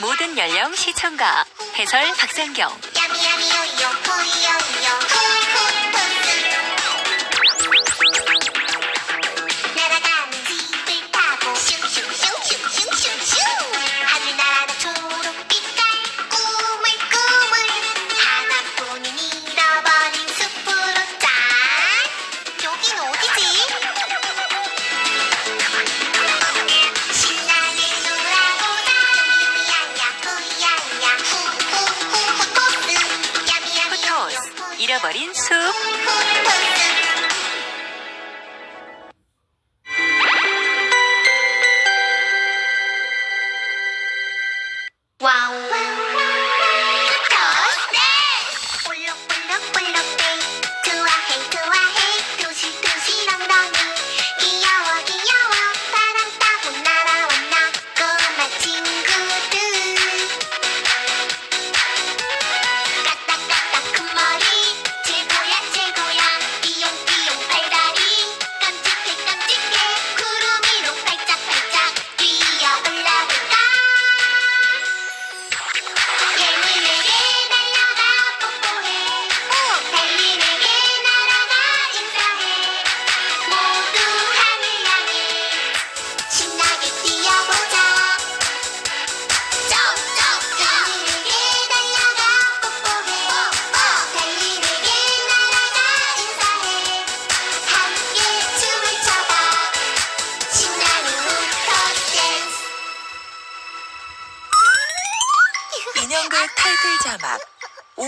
모든 연령 시청가 해설 박상경.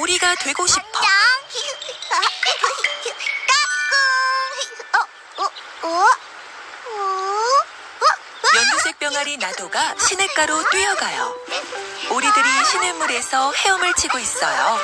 요리가 되고 싶어. 연두색 병아리 나도가 시냇가로 뛰어가요. 오리들이 시냇물에서 헤엄을 치고 있어요.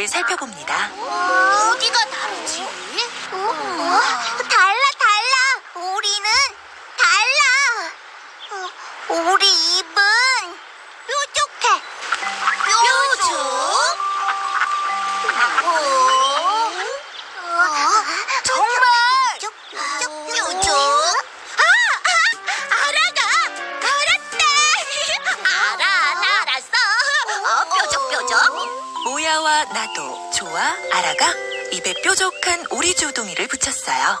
모습을 살펴봅니다. 입에 뾰족한 오리조둥이를 붙였어요.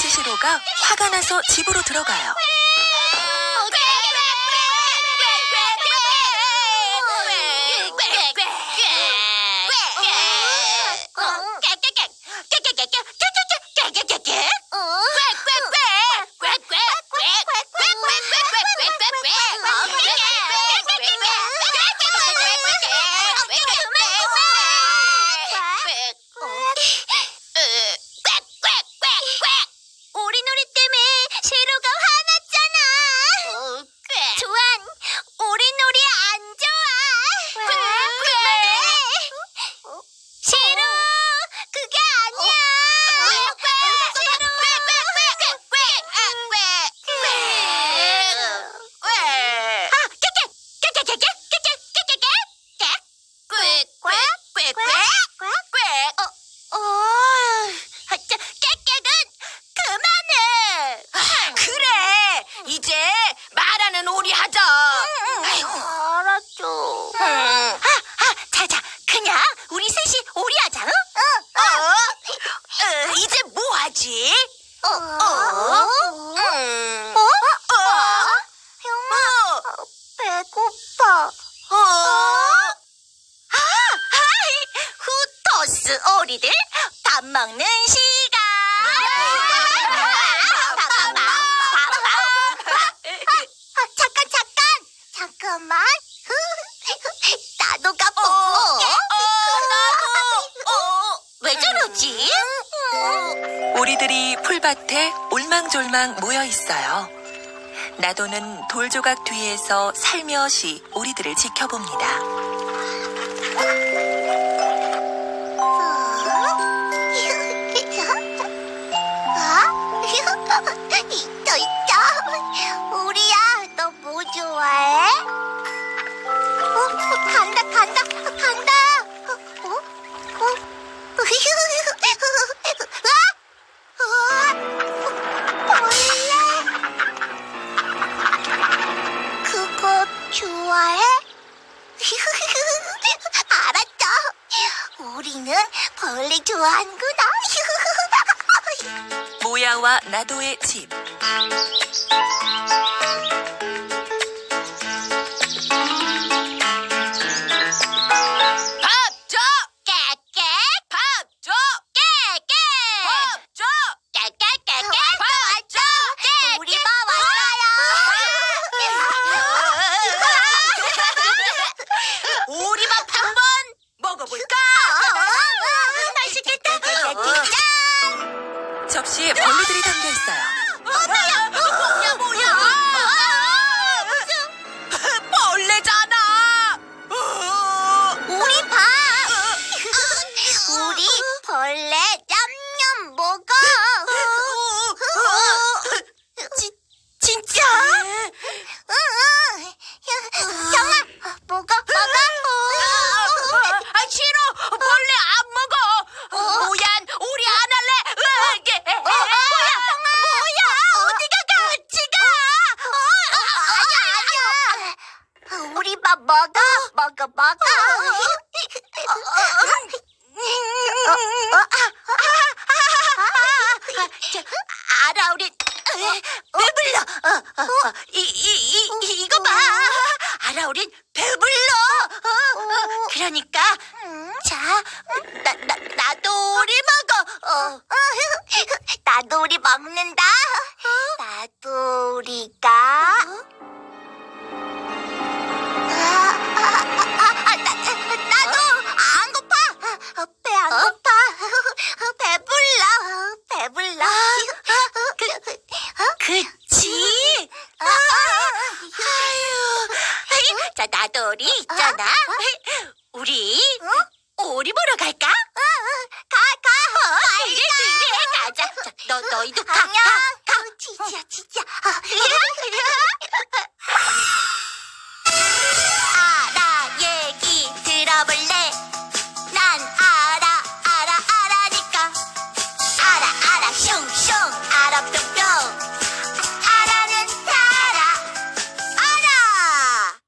자치시로가 화가 나서 집으로 들어가요. 풀밭에 올망졸망 모여 있어요. 나도는 돌조각 뒤에서 살며시 우리들을 지켜봅니다. 우리는 벌레 좋아하는구나 모야와 나도의 집. 나도 우리 먹는다. 나도 우리가. 나, 나도 안 고파. 배불러. 배불러. 그, 그치? 자, 나도 우리 있잖아. 우리 오리 너, 너희도 가, 가, 가. 진짜, 진짜. 알아, 얘기 들어볼래? 난 알아, 알아, 알아니까. 알아, 알아, 슝슝, 알아, 뿅뿅. 알아는 알아, 알아.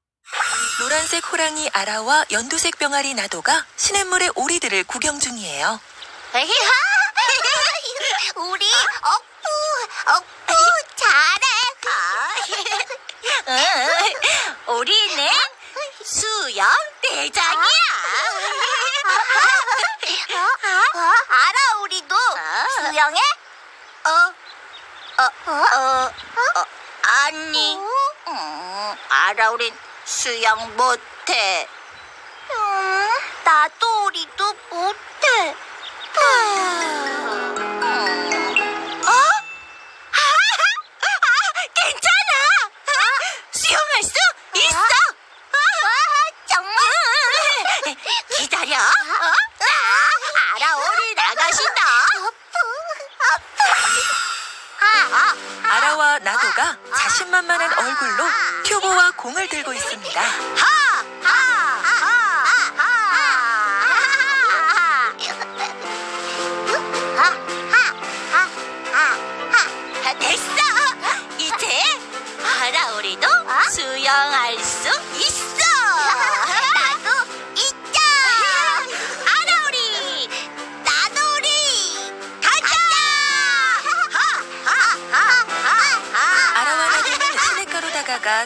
노란색 호랑이 아라와 연두색 병아리 나도가 시냇물의 오리들을 구경 중이에요. 우리 억부 억부 잘해. 우리는 수영 대장이야. 알아 우리도 수영해? 어, 어, 어, 어, 아니. 음, 알아 우린 수영 못해. 음, 나도 우리도 못해.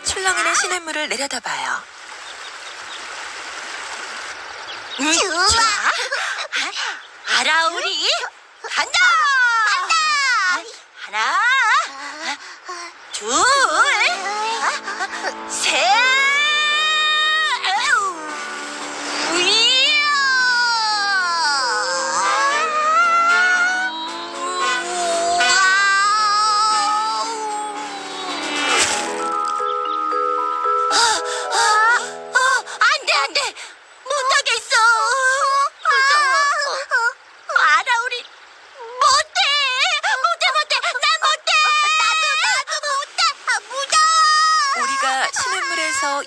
출렁이는 시냇물을 내려다봐요. 좋아. 알아 우리 간다. 간다. 하나, 둘, 셋.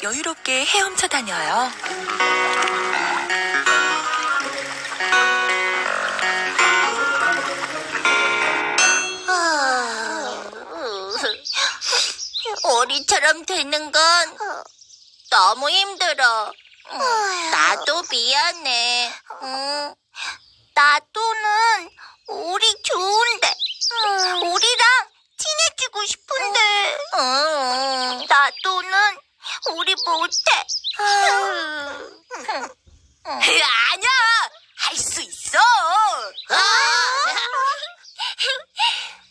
여유롭게 헤엄쳐 다녀요. 오리처럼 되는 건 너무 힘들어. 음, 나도 미안해. 음, 나도는 오리 좋은데 오리랑 친해지고 싶은데 음, 나도는 오리 못해. 아니야, 할 수 있어.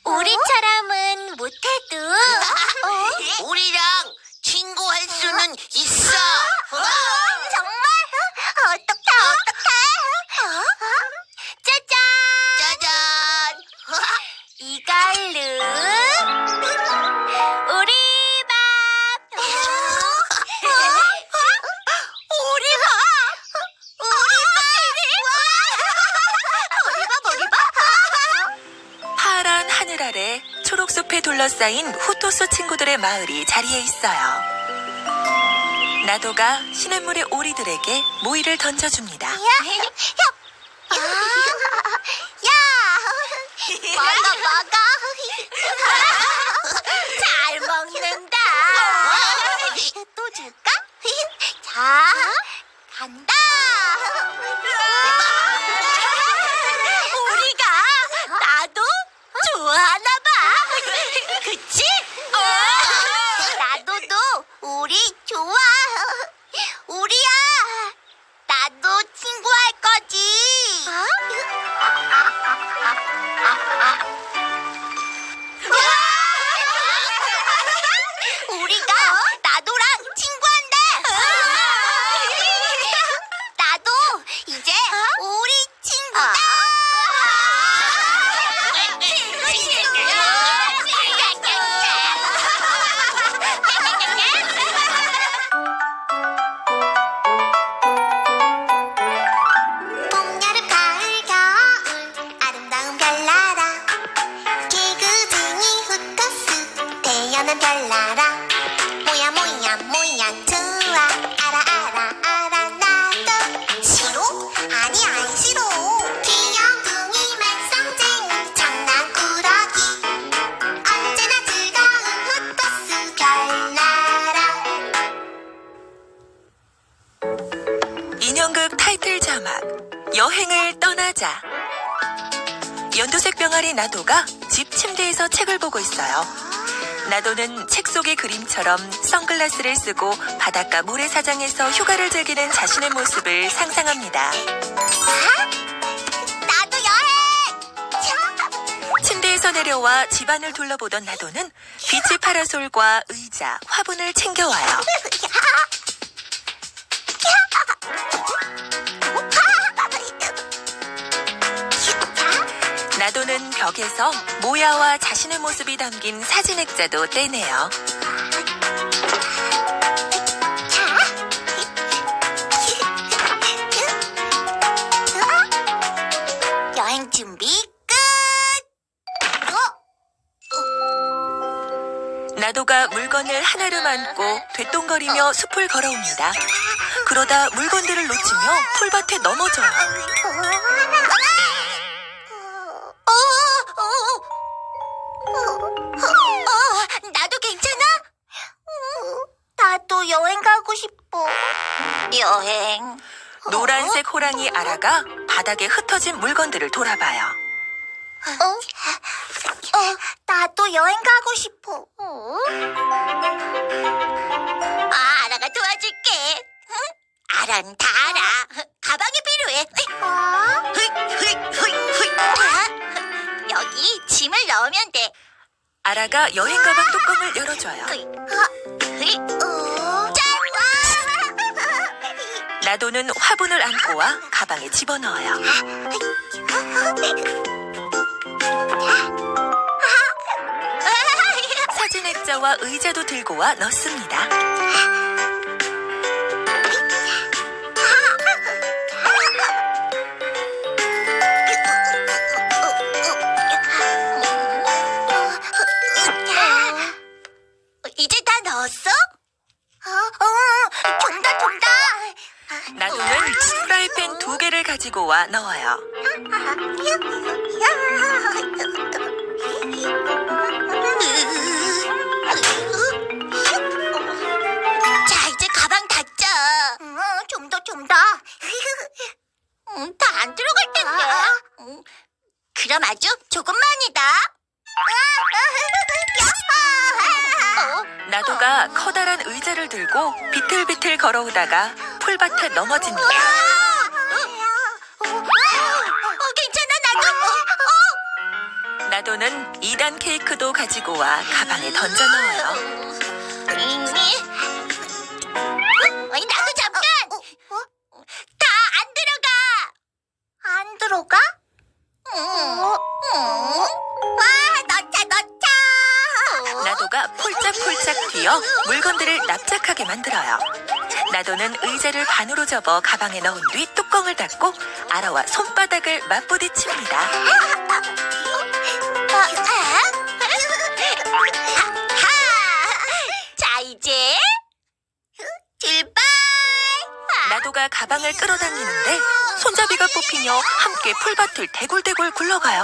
우리처럼 둘러싸인 후토수 친구들의 마을이 자리에 있어요. 나도가 시냇물의 오리들에게 모이를 던져줍니다. 야, 먹어 먹어. 잘 먹는다. 또 줄까? 자, 간다. 봐. 인형극 타이틀 자막 여행을 떠나자 연두색 병아리 나도가 집 침대에서 책을 보고 있어요. 나도는 책 속의 그림처럼 선글라스를 쓰고 바닷가 모래사장에서 휴가를 즐기는 자신의 모습을 상상합니다. 나도 여행! 침대에서 내려와 집안을 둘러보던 나도는 비치 파라솔과 의자, 화분을 챙겨와요. 나도는 벽에서 모야와 자신의 모습이 담긴 사진 액자도 떼네요. 여행 준비 끝! 나도가 물건을 하나를 안고 되똥거리며 숲을 걸어옵니다. 그러다 물건들을 놓치며 풀밭에 넘어져요. 호랑이 아라가 바닥에 흩어진 물건들을 돌아봐요. 어? 어, 나도 여행 가고 싶어. 어? 아, 아라가 도와줄게. 응? 아란 다 알아. 가방이 필요해. 어? 자, 여기 짐을 넣으면 돼. 아라가 여행 가방 뚜껑을 열어줘요. 어? 나도는 화분을 안고 와 가방에 집어넣어요. 사진 액자와 의자도 들고 와 넣습니다. 이제 다 넣었어? 어, 어, 가지고 와 넣어요. 자, 이제 가방 닫자. 좀 더, 좀 더. 다안 들어갈 텐데. 음, 그럼 아주 조금만이다. 어? 나도가 커다란 의자를 들고 비틀비틀 걸어오다가 풀밭에 넘어집니다. 어, 괜찮아, 나도. 나도는 2단 케이크도 가지고 와 가방에 던져 넣어요. 잉니? 아니, 나도 잠깐! 다 안 들어가! 안 들어가? 와, 넣자, 넣자! 나도가 폴짝폴짝 뛰어 물건들을 납작하게 만들어요. 나도는 의자를 반으로 접어 가방에 넣은 뒤 뚜껑을 닫고 아라와 손바닥을 맞부딪힙니다. 자, 이제 출발! 나도가 가방을 끌어당기는데 손잡이가 뽑히며 함께 풀밭을 대굴대굴 굴러가요.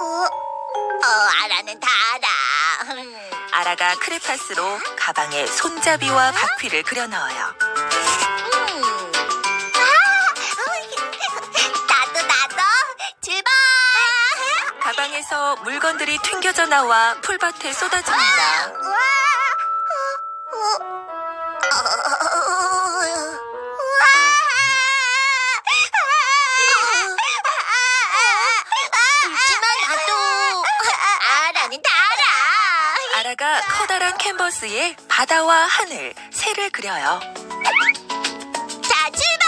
어, 알아는 다 알아. 음. 아라가 크레파스로 가방에 손잡이와 바퀴를 그려 넣어요. 음. 나도 나도 출발. 가방에서 물건들이 튕겨져 나와 풀밭에 쏟아집니다. 커다란 캔버스에 바다와 하늘, 새를 그려요. 자 출발.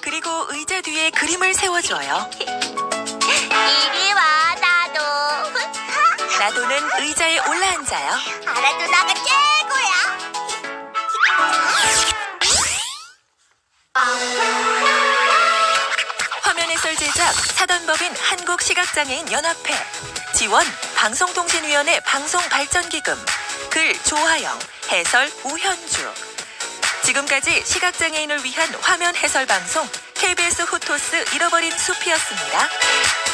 그리고 의자 뒤에 그림을 세워줘요. 이리 와 나도. 나도는 의자에 올라앉아요. 알아 누나가 최고야. 화면 해설 제작 사단법인 한국시각장애인 연합회 지원 방송통신위원회 방송발전기금 글 조하영 해설 우현주 지금까지 시각장애인을 위한 화면 해설 방송 KBS 후토스 잃어버린 숲이었습니다.